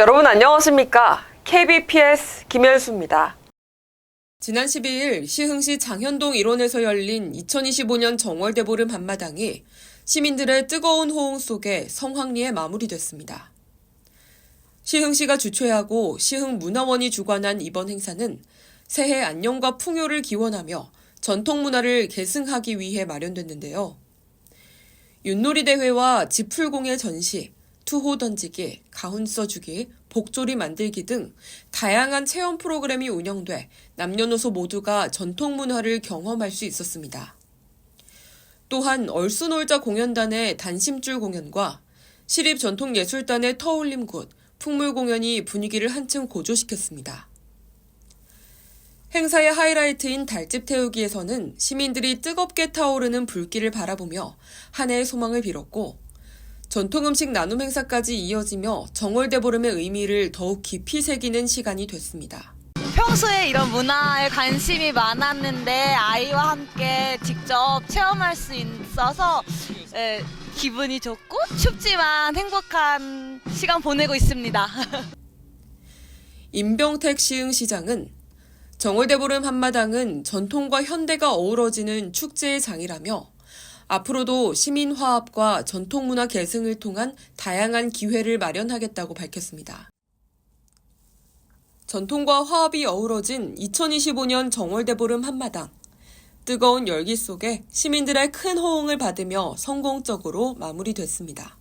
여러분 안녕하십니까? KBPS 김현수입니다. 지난 12일 시흥시 장현동 일원에서 열린 2025년 정월대보름 한마당이 시민들의 뜨거운 호응 속에 성황리에 마무리됐습니다. 시흥시가 주최하고 시흥문화원이 주관한 이번 행사는 새해 안녕과 풍요를 기원하며 전통 문화를 계승하기 위해 마련됐는데요. 윷놀이 대회와 지풀공예 전시, 투호 던지기, 가훈 써주기, 복조리 만들기 등 다양한 체험 프로그램이 운영돼 남녀노소 모두가 전통 문화를 경험할 수 있었습니다. 또한 얼쑤놀자 공연단의 단심줄 공연과 시립전통예술단의 터울림굿, 풍물 공연이 분위기를 한층 고조시켰습니다. 행사의 하이라이트인 달집 태우기에서는 시민들이 뜨겁게 타오르는 불길을 바라보며 한 해의 소망을 빌었고 전통 음식 나눔 행사까지 이어지며 정월대 보름의 의미를 더욱 깊이 새기는 시간이 됐습니다. 평소에 이런 문화에 관심이 많았는데 아이와 함께 직접 체험할 수 있어서 예, 기분이 좋고 춥지만 행복한 시간 보내고 있습니다. 임병택 시흥시장은 정월대보름 한마당은 전통과 현대가 어우러지는 축제의 장이라며 앞으로도 시민 화합과 전통문화 계승을 통한 다양한 기회를 마련하겠다고 밝혔습니다. 전통과 화합이 어우러진 2025년 정월대 보름 한마당. 뜨거운 열기 속에 시민들의 큰 호응을 받으며 성공적으로 마무리됐습니다.